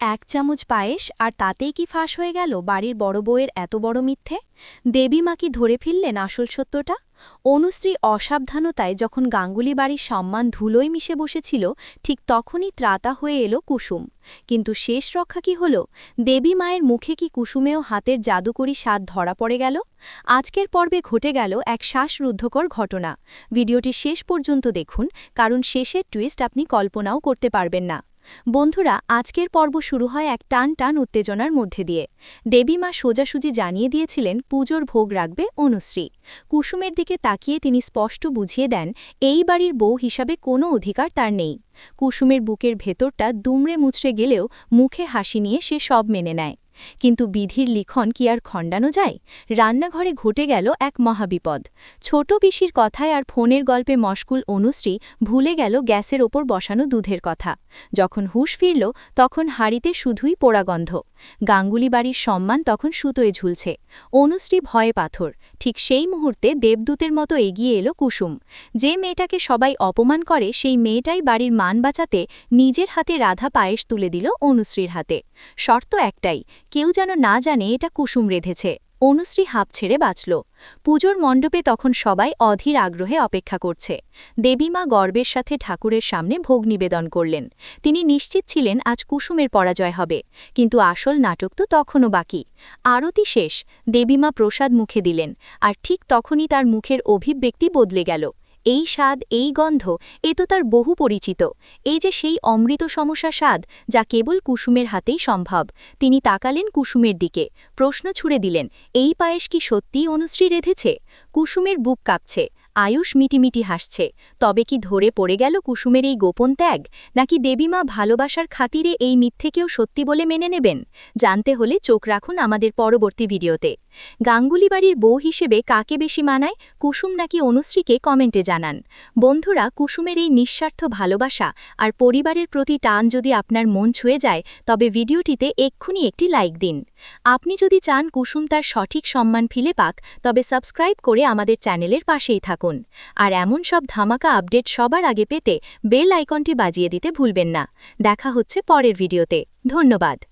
এক চামচ পায়েস আর তাতেই কি ফাঁস হয়ে গেল বাড়ির বড় বউয়ের এত বড় মিথ্যে? দেবী মা কি ধরে ফিরলেন আসল সত্যটা? অনুশ্রী অসাবধানতায় যখন গাঙ্গুলি বাড়ির সম্মান ধুলোয় মিশে বসেছিল, ঠিক তখনই ত্রাতা হয়ে এলো কুসুম। কিন্তু শেষ রক্ষা কি হল? দেবী মায়ের মুখে কি কুসুমেও হাতের জাদুকরি স্বাদ ধরা পড়ে গেল? আজকের পর্বে ঘটে গেল এক শ্বাসরুদ্ধকর ঘটনা। ভিডিওটি শেষ পর্যন্ত দেখুন, কারণ শেষের টুইস্ট আপনি কল্পনাও করতে পারবেন না। বন্ধুরা, আজকের পর্ব শুরু হয় এক টান টান উত্তেজনার মধ্যে দিয়ে। দেবী মা সোজাসুজি জানিয়ে দিয়েছিলেন, পুজোর ভোগ রাখবে অনুশ্রী। কুসুমের দিকে তাকিয়ে তিনি স্পষ্ট বুঝিয়ে দেন, এই বাড়ির বউ হিসাবে কোনো অধিকার তার নেই। কুসুমের বুকের ভেতরটা দুমড়ে মুচড়ে গেলেও মুখে হাসি নিয়ে সে সব মেনে নেয়। কিন্তু বিধির লিখন কি আর খণ্ডানো যায়? রান্নাঘরে ঘটে গেল এক মহাবিপদ। ছোট পিসির কথায় আর ফোনের গল্পে মশকুল অনুশ্রী ভুলে গেল গ্যাসের ওপর বসানো দুধের কথা। যখন হুশ ফিরল, তখন হাড়িতে শুধুই পোড়াগন্ধ গাঙ্গুলি বাড়ির সম্মান তখন সুতোয় ঝুলছে। অনুশ্রী ভয়ে পাথর। ঠিক সেই মুহূর্তে দেবদূতের মতো এগিয়ে এলো কুসুম। যে মেয়েটাকে সবাই অপমান করে, সেই মেয়েটাই বাড়ির মান বাঁচাতে নিজের হাতে রাধা পায়েস তুলে দিল অনুশ্রীর হাতে। শর্ত একটাই, কেউ যেন না জানে এটা কুসুম রেধেছে। অনুশ্রী হাঁপ ছেড়ে বাঁচল। পুজোর মণ্ডপে তখন সবাই অধীর আগ্রহে অপেক্ষা করছে। দেবীমা গর্বের সাথে ঠাকুরের সামনে ভোগ নিবেদন করলেন। তিনি নিশ্চিত ছিলেন আজ কুসুমের পরাজয় হবে। কিন্তু আসল নাটক তো তখনও বাকি। আরতি শেষ দেবীমা প্রসাদ মুখে দিলেন। আর ঠিক তখনই তার মুখের অভিব্যক্তি বদলে গেল। এই স্বাদ, এই গন্ধ, এ তো তার বহু পরিচিত। এই যে সেই অমৃত সমস্যা স্বাদ, যা কেবল কুসুমের হাতেই সম্ভব। তিনি তাকালেন কুসুমের দিকে, প্রশ্ন ছুড়ে দিলেন, এই পায়েস কি সত্যিই অনুশ্রী রেধেছে? কুসুমের বুক কাঁপছে, আয়ুষ মিটিমিটি হাসছে, তবে কি ধরে পড়ে গেল কুসুমের এই গোপন ত্যাগ? নাকি দেবীমা ভালোবাসার খাতিরে এই মিথ্যেকেও সত্যি বলে মেনে নেবেন? জানতে হলে চোখ রাখুন আমাদের পরবর্তী ভিডিওতে। গাঙ্গুলি বাড়ির বউ হিসেবে কাকে বেশি মানায়, কুসুম নাকি অনুশ্রীকে কমেন্টে জানান। বন্ধুরা, কুসুমের এই নিঃস্বার্থ ভালোবাসা আর পরিবারের প্রতি টান যদি আপনার মন ছুঁয়ে যায়, তবে ভিডিওটিতে এক্ষুনি একটি লাইক দিন। আপনি যদি চান কুসুম তার সঠিক সম্মান ফিলে পাক, তবে সাবস্ক্রাইব করে আমাদের চ্যানেলের পাশেই থাকুন। আর এমন সব ধামাকা আপডেট সবার আগে পেতে বেল আইকনটি বাজিয়ে দিতে ভুলবেন না। দেখা হচ্ছে পরের ভিডিওতে। ধন্যবাদ।